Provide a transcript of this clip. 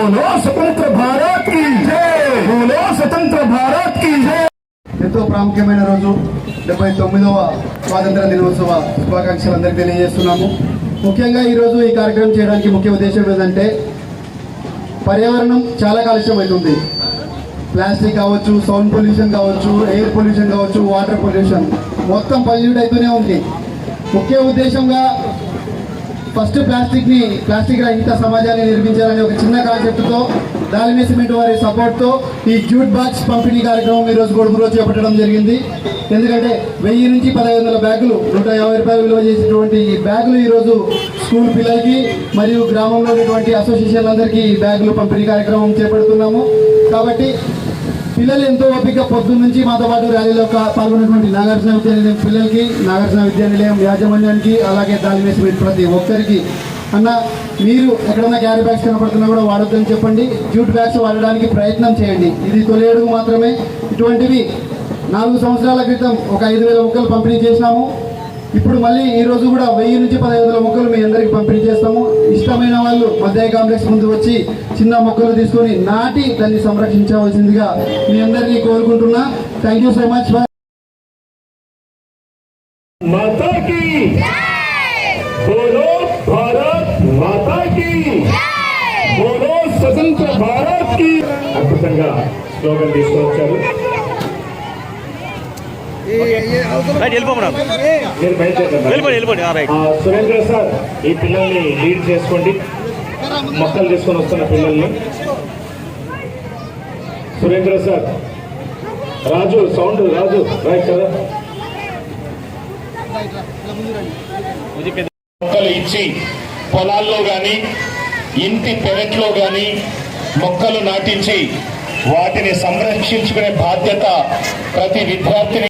बोलो स्वतंत्र भारत की जय बोलो स्वतंत्र भारत की जय ఎంతో ప్రాముఖ్యమైన రోజు డెబ్బై తొమ్మిదవ స్వాతంత్ర దినోత్సవ శుభాకాంక్షలు అందరికీ తెలియజేస్తున్నాము ముఖ్యంగా ఈరోజు ఈ కార్యక్రమం చేయడానికి ముఖ్య ఉద్దేశం ఏంటంటే పర్యావరణం చాలా కాలుష్యం అవుతుంది ప్లాస్టిక్ కావచ్చు సౌండ్ పొల్యూషన్ కావచ్చు ఎయిర్ పొల్యూషన్ కావచ్చు వాటర్ పొల్యూషన్ మొత్తం పొల్యూట్ అవుతూనే ఉంది ముఖ్య ఉద్దేశంగా ఫస్ట్ ప్లాస్టిక్ని ప్లాస్టిక్ రహిత సమాజాన్ని నిర్మించాలనే ఒక చిన్న కాన్సెప్ట్తో దాలిమే సిమెంట్ వారి సపోర్ట్తో ఈ జూట్ బాక్స్ పంపిణీ కార్యక్రమం ఈ రోజు గొడుగులో చేపట్టడం జరిగింది. ఎందుకంటే వెయ్యి నుంచి పదహైదు వందల బ్యాగులు నూట యాభై రూపాయలు విలువ చేసేటువంటి ఈ బ్యాగులు ఈరోజు స్కూల్ పిల్లలకి మరియు గ్రామంలో ఉన్నటువంటి అసోసియేషన్ అందరికీ ఈ బ్యాగులు పంపిణీ కార్యక్రమం చేపడుతున్నాము. కాబట్టి పిల్లలు ఎంతో ఓపిక పొద్దున్న నుంచి మాతో పాటు ర్యాలీలో పాల్గొన్నటువంటి నాగార్జున విద్యానిలయం పిల్లలకి నాగార్జున విద్యానిలయం యాజమాన్యానికి అలాగే దాలిమేసి ప్రతి ఒక్కరికి. అన్న మీరు ఎక్కడన్నా క్యారీ బ్యాగ్స్ కనపడుతున్నా కూడా వాడొద్దని చెప్పండి. జూట్ బ్యాగ్స్ వాడడానికి ప్రయత్నం చేయండి. ఇది తొలి అడుగు మాత్రమే. ఇటువంటివి నాలుగు సంవత్సరాల క్రితం ఒక ఐదు వేల మొక్కలు పంపిణీ చేసినాము. ఇప్పుడు మళ్ళీ ఈ రోజు కూడా వెయ్యి నుంచి పదహైదు వందల మొక్కలు మీ అందరికి పంపిణీ చేస్తాము. ఇష్టమైన వాళ్ళు మధ్య కాంప్లెక్స్ ముందు వచ్చి చిన్న మొక్కలు తీసుకొని నాటి దాన్ని సంరక్షించవలసిందిగా మీ అందరినీ కోరుకుంటున్నా. థ్యాంక్ సో మచ్ తీసుకొచ్చారు. రైట్. వెళ్ళిపోండి వెళ్ళిపోండి రైట్ సురేంద్ర సార్ ఈ పిల్లల్ని లీడ్ చేసుకోండి. మొక్కలు తీసుకొని వస్తున్న పిల్లల్ని. Surendra sir. Raju sound Raju. Right కదా? మొక్కలు ఇచ్చి పొలాల్లో గాని ఇంటి పెరట్లో గాని మొక్కలు నాటించి వాటిని సంరక్షించుకునే బాధ్యత ప్రతి విద్యార్థిని